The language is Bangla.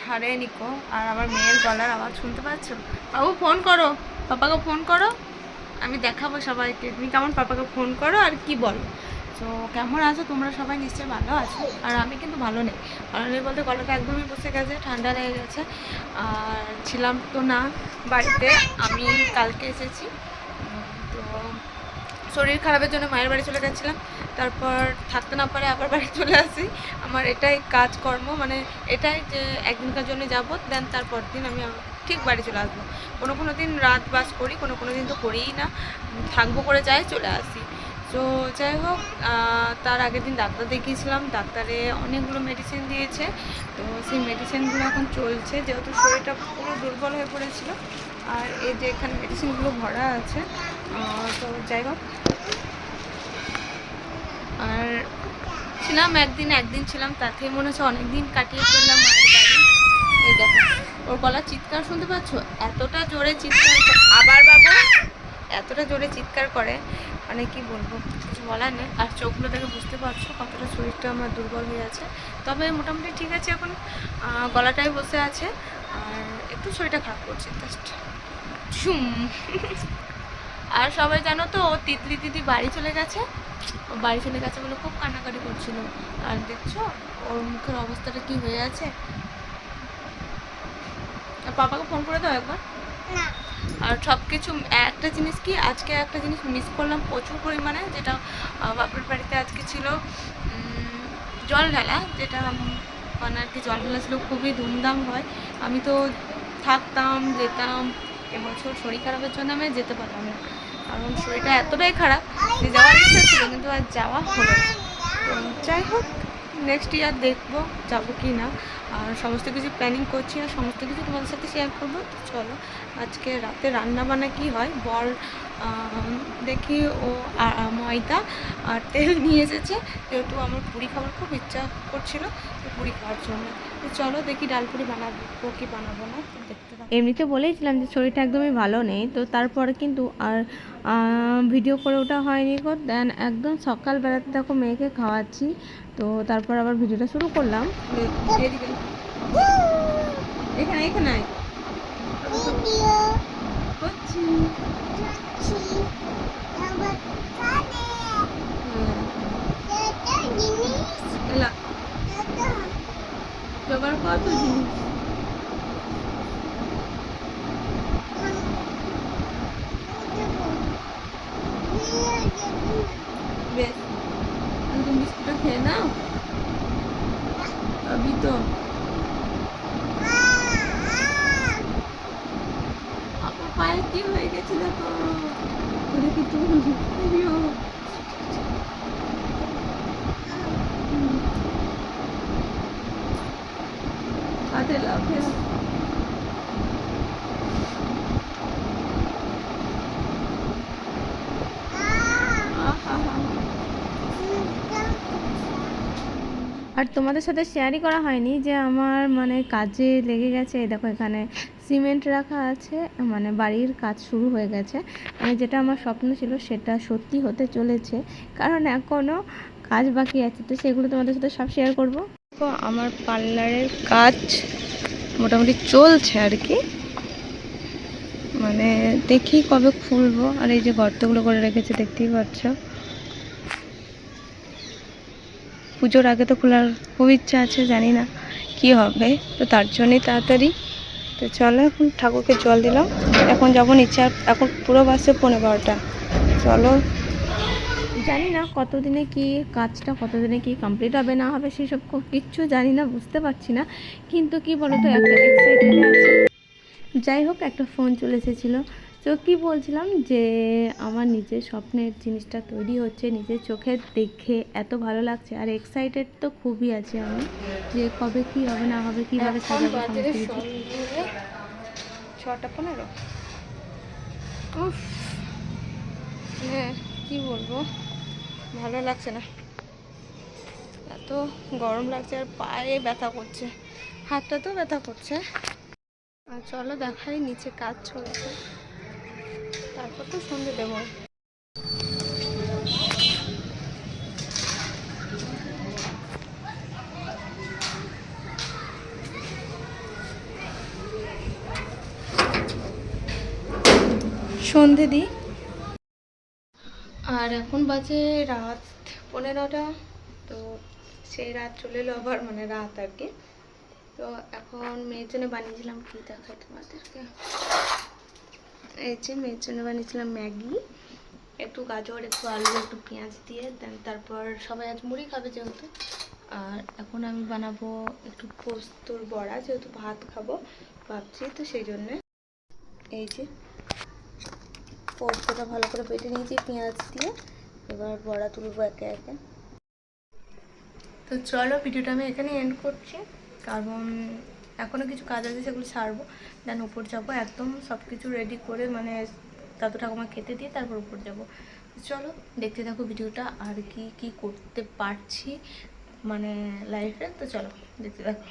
সারে নিকো, আর আমার মেয়ের গলার আওয়াজ শুনতে পাচ্ছ? বাবু ফোন করো। পাপাকে ফোন করো। আমি দেখাবো সবাইকে। তুমি কেমন পাপাকে ফোন করো আর কি বলো? তো কেমন আছো? তোমরা সবাই নিশ্চয়ই ভালো আছো। আর আমি কিন্তু ভালো নেই। ভালো নেই বলতে গলাটা একদমই বসে গেছে, ঠান্ডা লেগে গেছে। আর ছিলাম তো না বাড়িতে। আমি কালকে এসেছি। তো শরীর খারাপের জন্য মায়ের বাড়ি চলে গেছিলাম। তারপর থাকতে না পারে আবার বাড়ি চলে আসি। আমার এটাই কাজকর্ম মানে এটাই যে একদিনকার জন্য যাব দেন তারপর দিন আমি ঠিক বাড়ি চলে আসব। কোনো কোনো দিন রাত বাস করি, কোনো কোনো দিন তো করিই না। থাকব করে যাই, চলে আসি। তো যাই হোক তার আগের দিন ডাক্তার দেখিয়েছিলাম, ডাক্তারে অনেকগুলো মেডিসিন দিয়েছে। তো সেই মেডিসিনগুলো এখন চলছে, যেহেতু শরীরটা পুরো দুর্বল হয়ে পড়েছিল, আর এই যে এখানে মেডিসিনগুলো ভরা আছে তো যাই হোক। আর ছিলাম একদিন একদিন ছিলাম তাতে মনে হচ্ছে অনেক দিন কাটিয়ে ফেললাম বাড়ি। এই দেখো, ওর গলা চিৎকার শুনতে পাচ্ছ? এতটা জোরে চিৎকার আবার বাবু, এতটা জোরে চিৎকার করে। মানে কি বলব, কিছু বলার নেই। আর চোখগুলো দেখে বুঝতে পারছ কতটা শরীরটা আমার দুর্বল হয়ে আছে। তবে মোটামুটি ঠিক আছে এখন গলাটাই বসে আছে। আর একটু শরীরটা খারাপ করছে জাস্ট ঝুম। আর সবাই জানো তো ও তিতলি দিদি বাড়ি চলে গেছে। বাড়ি চলে গেছে বলে খুব কান্নাকাটি করছিল। আর দেখছ, ওর মুখের অবস্থাটা কি হয়ে আছে? আর পাপাকে ফোন করে দাও একবার। আর সব কিছু একটা জিনিস কি, আজকে একটা জিনিস মিস করলাম প্রচুর পরিমাণে, যেটা বাপের বাড়িতে আজকে ছিল জল ঢালা, যেটা মানে আর কি জল ঢালা ছিল, খুবই ধুমধাম হয়। আমি তো থাকতাম, যেতাম, এবছর শরীর খারাপের জন্য আমি যেতে পারলাম না। কারণ শরীরটা এতটাই খারাপ যে যাওয়ার ইচ্ছা ছিল, কিন্তু আর যাওয়া হলো। তো যাই হোক নেক্সট ইয়ার দেখব যাব কি না। আর সমস্ত কিছু প্ল্যানিং করছি, আর সমস্ত কিছু তোমাদের সাথে শেয়ার করব। চলো আজকে রাতে রান্না বান্না কি হয়? বর দেখি ও ময়দা আর তেল নিয়ে এসেছে। যেহেতু আমার পুরি খাবার খুব ইচ্ছা করছিল তো পুরি খাওয়ার জন্য। তো চলো দেখি ডাল পুরি বানাবো কি বানাবো না দেখতে এমনিতে বলেইছিলাম যে শরীরটা একদমই ভালো নেই তো তারপরে কিন্তু আর ভিডিও করে ওঠা হয়নি গো। দেন একদম সকালবেলাতে দেখো মেয়েকে খাওয়াচ্ছি তো তারপর আবার ভিডিওটা শুরু করলাম। এখানে এখানে। হ্যাঁ, জোগাড় কত জিনিস বেশ তুমি বিস্কুটটা খেয়ে নাও। তবেই তো। কি হয়ে গেছে দেখো ওটা কি তুমি আইয়ো। হুম। হাতে লাফে আর তোমাদের সাথে শেয়ারই করা হয়নি যে আমার মানে কাজে লেগে গেছে দেখো এখানে সিমেন্ট রাখা আছে মানে বাড়ির কাজ শুরু হয়ে গেছে। মানে যেটা আমার স্বপ্ন ছিল সেটা সত্যি হতে চলেছে। কারণ এখনও কাজ বাকি আছে, তো সেগুলো তোমাদের সাথে সব শেয়ার করব। আমার পার্লারের কাজ মোটামুটি চলছে আর কি। মানে দেখি কবে খুলবো, আর এই যে গর্তগুলো করে রেখেছে, দেখতেই পাচ্ছ। পুজোর আগে তো খোলার খুব ইচ্ছা আছে, জানি না কি হবে। তো তার জন্যই তাড়াতাড়ি তো চলো এখন ঠাকুরকে জল দিলাম। এখন যখন ইচ্ছা এখন পুরো বাসে পনেরো বারোটা। চলো। জানি না কতদিনে কি কাজটা, কতদিনে কি কমপ্লিট হবে, না হবে সেসব কিচ্ছু জানি না, বুঝতে পারছি না। কিন্তু কি বলতো, একটা এক্সাইটেড আছে। যাই হোক, একটা ফোন চলে এসেছিল। তো কি বলছিলাম যে আমার নিজের স্বপ্নের জিনিসটা তৈরি হচ্ছে নিজের চোখে দেখে এত ভালো লাগছে আর এক্সাইটেড তো খুবই আছে আমি যে কবে কি হবে না হবে কীভাবে ছটা পনেরো। উফ হ্যাঁ কি বলব? ভালো লাগছে না। এত গরম লাগছে আর পায়ে ব্যথা করছে। হাতটাতেও ব্যথা করছে। আর চলো দেখাই নিচে কাজ চলছে। করতে সন্ধে দেবো সন্ধে দিই আর এখন বাজে রাত পনেরোটা, তো সেই রাত চলে এলো আবার মানে রাত আর কি। তো এখন মেয়ের জন্য বানিয়েছিলাম কী দেখাই তোমাদেরকে। এই যে মেয়ের জন্য বানিয়েছিলাম ম্যাগি, একটু গাজর, একটু আলু, একটু পেঁয়াজ দিয়ে দেন তারপর সবাই আজ মুড়ি খাবে যেহেতু। আর এখন আমি বানাবো একটু পোস্তর বড়া, যেহেতু ভাত খাব ভাবছি, তো সেই জন্যে এই যে পোস্তটা ভালো করে বেটে নিয়েছি পেঁয়াজ দিয়ে, এবার বড়া তুলবো একে একে। তো চলো, ভিডিওটা আমি এখানে এন্ড করছি। কারণ এখনও কিছু কাজ আছে সেগুলো ছাড়বো দেন উপর যাব, একদম সব কিছু রেডি করে মানে দাদু ঠাকুমা খেতে দিয়ে তারপর উপর যাব। চলো, দেখতে থাকো ভিডিওটা আর কি কি করতে পারছি মানে লাইফে তো চলো, দেখতে থাকো।